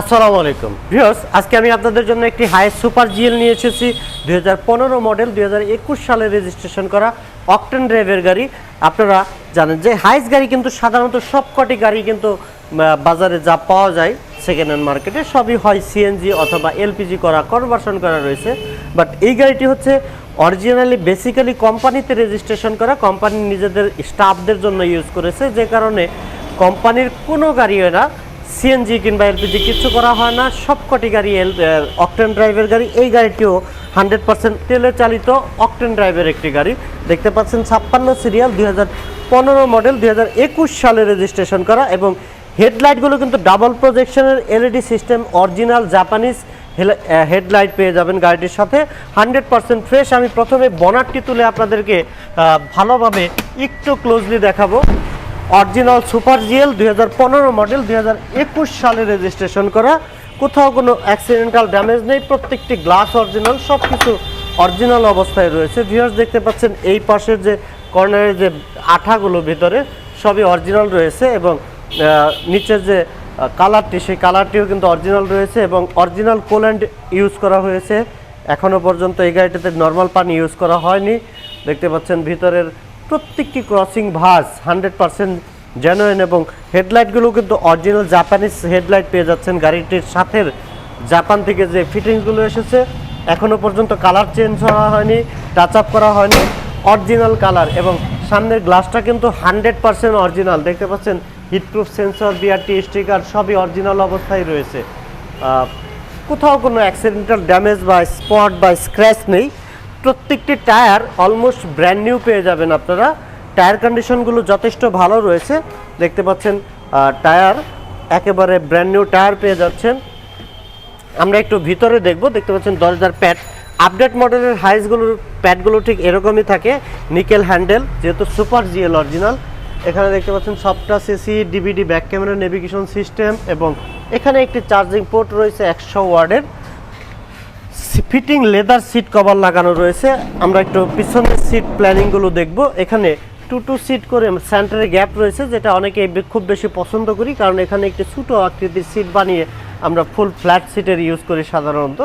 আসসালামু আলাইকুম। ভিউয়ার্স আজকে আমি আপনাদের জন্য একটি হাই সুপার জিএল নিয়ে এসেছি। দুই হাজার পনেরো মডেল, দুই হাজার একুশ সালে রেজিস্ট্রেশন করা অকটেন ড্রাইভের গাড়ি। আপনারা জানেন যে হাইস গাড়ি কিন্তু সাধারণত সবকটি গাড়ি কিন্তু বাজারে যা পাওয়া যায় সেকেন্ড হ্যান্ড মার্কেটে সবই হয় সিএনজি অথবা এলপিজি করা কনভার্সন করা রয়েছে। বাট এই গাড়িটি হচ্ছে অরিজিনালি বেসিক্যালি কোম্পানিতে রেজিস্ট্রেশন করা কোম্পানি নিজেদের স্টাফদের জন্য ইউজ করেছে। যে কারণে কোম্পানির কোনো গাড়ি না। সিএনজি কিংবা এলপিজি কিছু করা হয় না। সবকটি গাড়ি এল অকটেন ড্রাইভের গাড়ি। এই গাড়িটিও হান্ড্রেড পার্সেন্ট তেলে চালিত অকটেন ড্রাইভের একটি গাড়ি। দেখতে পাচ্ছেন ছাপ্পান্ন সিরিয়াল দুই পনেরো মডেল দুই হাজার একুশ সালে রেজিস্ট্রেশন করা এবং হেডলাইটগুলো কিন্তু double প্রজেকশনের LED system original Japanese headlight পেয়ে যাবেন গাড়িটির সাথে। হান্ড্রেড পার্সেন্ট ফ্রেশ আমি প্রথমে বনারটি তুলে আপনাদেরকে ভালোভাবে একটু ক্লোজলি দেখাবো। অরিজিনাল সুপার জিএল দুই হাজার পনেরো মডেল দুই হাজার একুশ সালে রেজিস্ট্রেশন করা। কোথাও কোনো অ্যাক্সিডেন্টাল ড্যামেজ নেই, প্রত্যেকটি গ্লাস অরিজিনাল সব কিছু অরিজিনাল অবস্থায় রয়েছে। ভিউয়ার্স, দেখতে পাচ্ছেন এই পাশের যে কর্নারের যে আঠাগুলো ভিতরে, সবই অরিজিনাল রয়েছে এবং নিচের যে কালারটি, সেই কালারটিও কিন্তু অরিজিনাল রয়েছে এবং অরিজিনাল কোল্যান্ড ইউজ করা হয়েছে। এখনও পর্যন্ত এই গাড়িটাতে নর্মাল পানি ইউজ করা হয়নি। দেখতে পাচ্ছেন ভিতরের প্রত্যেকটি ক্রসিং ভাস হান্ড্রেড পার্সেন্ট জেনুইন এবং হেডলাইটগুলো কিন্তু অরিজিনাল জাপানিজ হেডলাইট পেয়ে যাচ্ছেন গাড়িটির সাথে। জাপান থেকে যে ফিটিংসগুলো এসেছে এখনও পর্যন্ত কালার চেঞ্জ করা হয়নি টাচ আপ করা হয়নি। অরিজিনাল কালার এবং সামনের গ্লাসটা কিন্তু হান্ড্রেড পার্সেন্ট অরিজিনাল দেখতে পাচ্ছেন হিটপ্রুফ সেন্সর বিআরটি স্টিকার সবই অরিজিনাল অবস্থায় রয়েছে। কোথাও কোনো অ্যাক্সিডেন্টাল ড্যামেজ বা স্পট বা স্ক্র্যাচ নেই। প্রত্যেকটি টায়ার অলমোস্ট ব্র্যান্ড নিউ পেয়ে যাবেন আপনারা। টায়ার কন্ডিশনগুলো যথেষ্ট ভালো রয়েছে। দেখতে পাচ্ছেন টায়ার একেবারে ব্র্যান্ড নিউ টায়ার পেয়ে যাচ্ছেন। আমরা একটু ভিতরে দেখব, দেখতে পাচ্ছেন দরজার প্যাড আপডেট মডেলের হাইসগুলোর প্যাডগুলো ঠিক এরকমই থাকে নিকেল হ্যান্ডেল যেহেতু সুপার জিএল অরিজিনাল এখানে দেখতে পাচ্ছেন software CC DVD back camera navigation system এবং এখানে একটি চার্জিং পোর্ট রয়েছে একশো ওয়ার্ডের। ফিটিং লেদার সিট কভার লাগানো রয়েছে। আমরা একটু পিছনের সিট প্ল্যানিংগুলো দেখব। এখানে টু টু সিট করে সেন্টারে গ্যাপ রয়েছে, যেটা অনেকে খুব বেশি পছন্দ করি, কারণ এখানে একটি ছোটো আকৃতির সিট বানিয়ে আমরা ফুল ফ্ল্যাট সিটের ইউজ করি সাধারণত।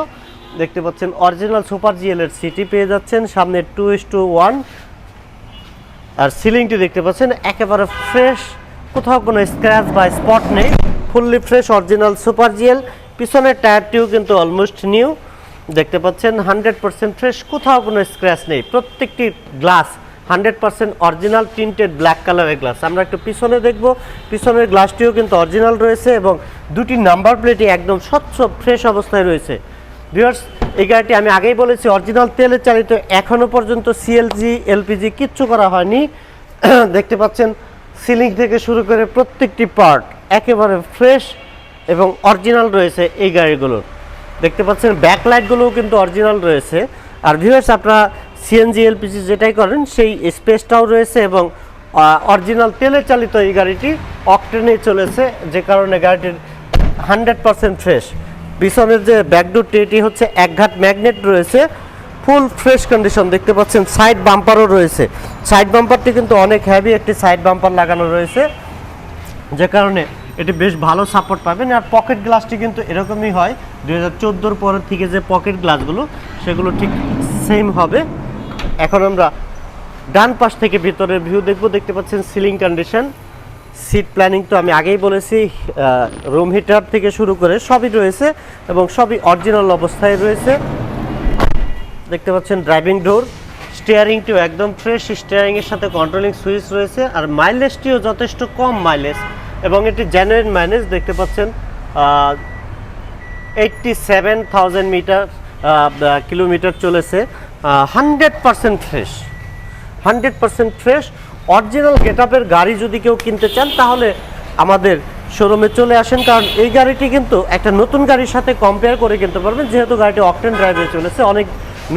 দেখতে পাচ্ছেন, অরিজিনাল সুপার জিএলের সিটি পেয়ে যাচ্ছেন। সামনে টু ইস টু ওয়ান। আর সিলিংটি দেখতে পাচ্ছেন, একেবারে ফ্রেশ। কোথাও কোনো স্ক্র্যাচ বা স্পট নেই। Fully fresh original super GL. পিছনের টায়ারটিও কিন্তু অলমোস্ট নিউ। দেখতে পাচ্ছেন, হান্ড্রেড পার্সেন্ট ফ্রেশ, কোথাও কোনো স্ক্র্যাচ নেই। প্রত্যেকটি glass hundred percent original tinted black কালারের গ্লাস আমরা একটু পিছনে দেখব। পিছনের গ্লাসটিও কিন্তু অরিজিনাল রয়েছে এবং দুটি নাম্বার প্লেটই একদম স্বচ্ছ ফ্রেশ অবস্থায় রয়েছে। ভিউয়ার্স এই গাড়িটি আমি আগেই বলেছি অরিজিনাল তেলে চালিত এখনও পর্যন্ত সিএলজি এলপিজি কিচ্ছু করা হয়নি। দেখতে পাচ্ছেন সিলিং থেকে শুরু করে প্রত্যেকটি পার্ট একেবারে ফ্রেশ এবং অরিজিনাল রয়েছে এই গাড়িগুলোর। দেখতে পাচ্ছেন ব্যাকলাইটগুলোও কিন্তু অরিজিনাল রয়েছে। আর ভিউয়ার্স আপনারা সিএনজি এলপিজি যেটাই করেন, সেই স্পেসটাও রয়েছে এবং অরিজিনাল তেলে চালিত এই গাড়িটি অকটেনে চলেছে, যে কারণে গাড়িটির হান্ড্রেড পার্সেন্ট ফ্রেশ পিছনের যে ব্যাকডোরটি এটি হচ্ছে একঘাট ম্যাগনেট রয়েছে ফুল ফ্রেশ কন্ডিশন দেখতে পাচ্ছেন সাইড বাম্পারও রয়েছে। সাইড বাম্পারটি কিন্তু অনেক হ্যাভি একটি সাইড বাম্পার লাগানো রয়েছে, যে কারণে এটি বেশ ভালো সাপোর্ট পাবেন। আর পকেট গ্লাসটি কিন্তু এরকমই হয়, দুই হাজার পরের থেকে যে পকেট গ্লাসগুলো সেগুলো ঠিক সেম হবে। এখন আমরা ডান পাশ থেকে ভিতরের ভিউ দেখব। দেখতে পাচ্ছেন সিলিং কন্ডিশন সিট প্ল্যানিং তো আমি আগেই বলেছি রুম হিটার থেকে শুরু করে সবই রয়েছে এবং সবই অরিজিনাল অবস্থায় রয়েছে। দেখতে পাচ্ছেন ড্রাইভিং ডোর স্টিয়ারিংটিও একদম ফ্রেশ স্টিয়ারিংয়ের সাথে কন্ট্রোলিং সুইচ রয়েছে। আর মাইলেজটিও যথেষ্ট কম মাইলেজ এবং এটি জেনুইন মাইলেজ দেখতে পাচ্ছেন eighty seven thousand metre kilometre চলেছে hundred percent fresh hundred percent fresh original গেটআপের গাড়ি যদি কেউ কিনতে চান, তাহলে আমাদের শোরুমে চলে আসেন, কারণ এই গাড়িটি কিন্তু একটা নতুন গাড়ির সাথে কম্পেয়ার করে কিনতে পারবেন। যেহেতু গাড়িটি অকটেন ড্রাইভে চলেছে, অনেক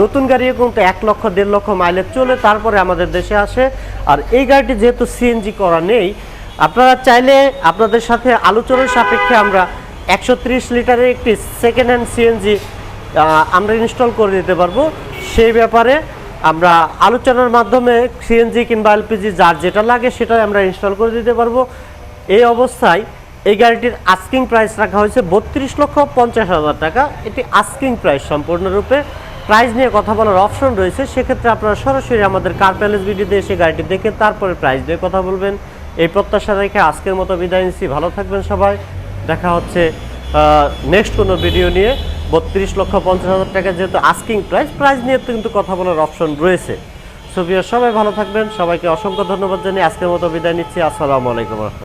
নতুন গাড়িও কিন্তু এক লক্ষ, দেড় লক্ষ মাইলেজ চলে, তারপরে আমাদের দেশে আসে। আর এই গাড়িটি যেহেতু সিএনজি করা নেই আপনারা চাইলে আপনাদের সাথে আলোচনার সাপেক্ষে আমরা একশো ত্রিশ লিটারের একটি সেকেন্ড হ্যান্ড সিএনজি আমরা ইনস্টল করে দিতে পারব। সেই ব্যাপারে আমরা আলোচনার মাধ্যমে সিএনজি কিংবা এলপিজি যার যেটা লাগে সেটাই আমরা ইনস্টল করে দিতে পারব। এই অবস্থায় এই গাড়িটির আস্কিং প্রাইস রাখা হয়েছে বত্রিশ লক্ষ পঞ্চাশ হাজার টাকা। এটি আস্কিং প্রাইস সম্পূর্ণরূপে। প্রাইস নিয়ে কথা বলার অপশন রয়েছে। সেক্ষেত্রে আপনারা সরাসরি আমাদের কার প্যালেস ভিডিওতে এসে গাড়িটি দেখে তারপরে প্রাইস দিয়ে কথা বলবেন। এই প্রত্যাশা রেখে আজকের মতো বিদায় নিচ্ছি। ভালো থাকবেন সবাই। দেখা হচ্ছে নেক্সট কোনো ভিডিও নিয়ে। বত্রিশ লক্ষ পঞ্চাশ হাজার টাকা যেহেতু আস্কিং প্রাইস প্রাইস নিয়ে তো কিন্তু কথা বলার অপশন রয়েছে। সবিয়া সবাই ভালো থাকবেন। সবাইকে অসংখ্য ধন্যবাদ জানিয়ে আজকের মতো বিদায় নিচ্ছি। আসসালামু আলাইকুম